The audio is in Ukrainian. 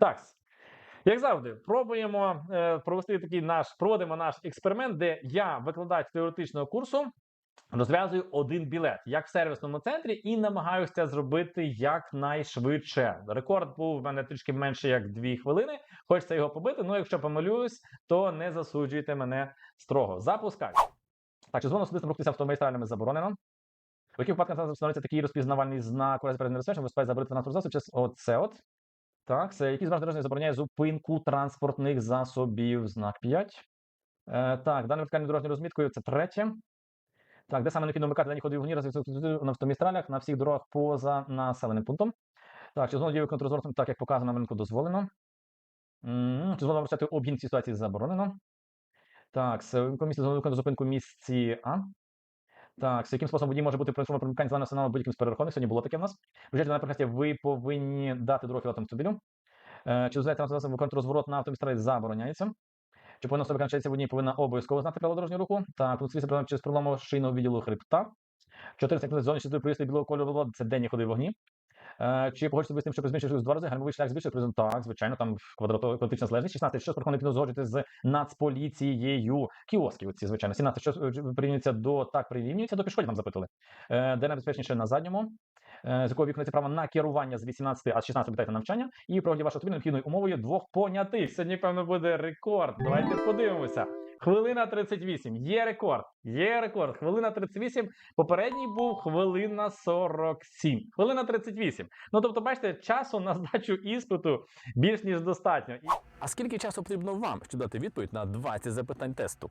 Так, як завжди, пробуємо е, провести такий наш, проводимо наш експеримент, де я, викладач теоретичного курсу, розв'язую один білет, як в сервісному центрі, і намагаюся це зробити якнайшвидше. Рекорд був в мене трішки менше як 2 хвилини. Хочеться його побити. Ну, якщо помилююсь, то не засуджуйте мене строго. Запускай. Так, чи згодом особисто рухатися автомагістралями заборонено? В яких випадках встановлюється такий розпізнавальний знак користь перед небезпечним, виступає забрати транспорт засоб через оце от. Так, це знак дорожньої забороняє зупинку транспортних засобів. Знак 5. Е, так, дане вертикальною дорожньою розміткою це третє. Так, де саме необхідно вмикати дані ходові вогні на автомагістралях на всіх дорогах поза населеним пунктом. Так, чи знову діє контррозворотом, так як показано на ринку дозволено. Чи знову вручати обгін в цій ситуації заборонено. Так, з комісії зупинку місці А. Так, з яким способом водій може бути про вмикання зеленого сигналу будь-яким з перерахунок? Сьогодні було таке в нас. Вже на прикасті, ви повинні дати дорогу автомобілю. Е, Чи дозволяється транспортним виконувати розворот на автомагістралі забороняється? Чи повинна особа навчатися водій повинна обов'язково знати правила дорожнього руху? Так, слідство через пролому шийного відділу хребта. 400 зони чистої проїзду білого кольору це денні ходи вогні. Е, Чи погоджуєте ви з тим, що розміщуєш з два рази гальмовий шлях збільшує призвон? Так, звичайно, там квадратова квадратична залежність. 16, що необхідно згоджувати з нацполіцією. Кіоски оці, звичайно. 17, що е, прирівнюється до так, прирівнюється до пішоходів, нам запитали. Е, Де найбезпечніше на задньому. Е, З якого вікнується право на керування з 18, а з 16 питайте навчання. І проводі вашого автомобіля необхідною умовою двох понятих. Сьогодні, певно, буде рекорд. Давайте подивимося. Хвилина 38. Є рекорд. Є рекорд. Хвилина 38. Попередній був хвилина 47. Хвилина 38. Ну тобто, бачите, часу на здачу іспиту більш ніж достатньо. І А скільки часу потрібно вам, щоб дати відповідь на 20 запитань тесту?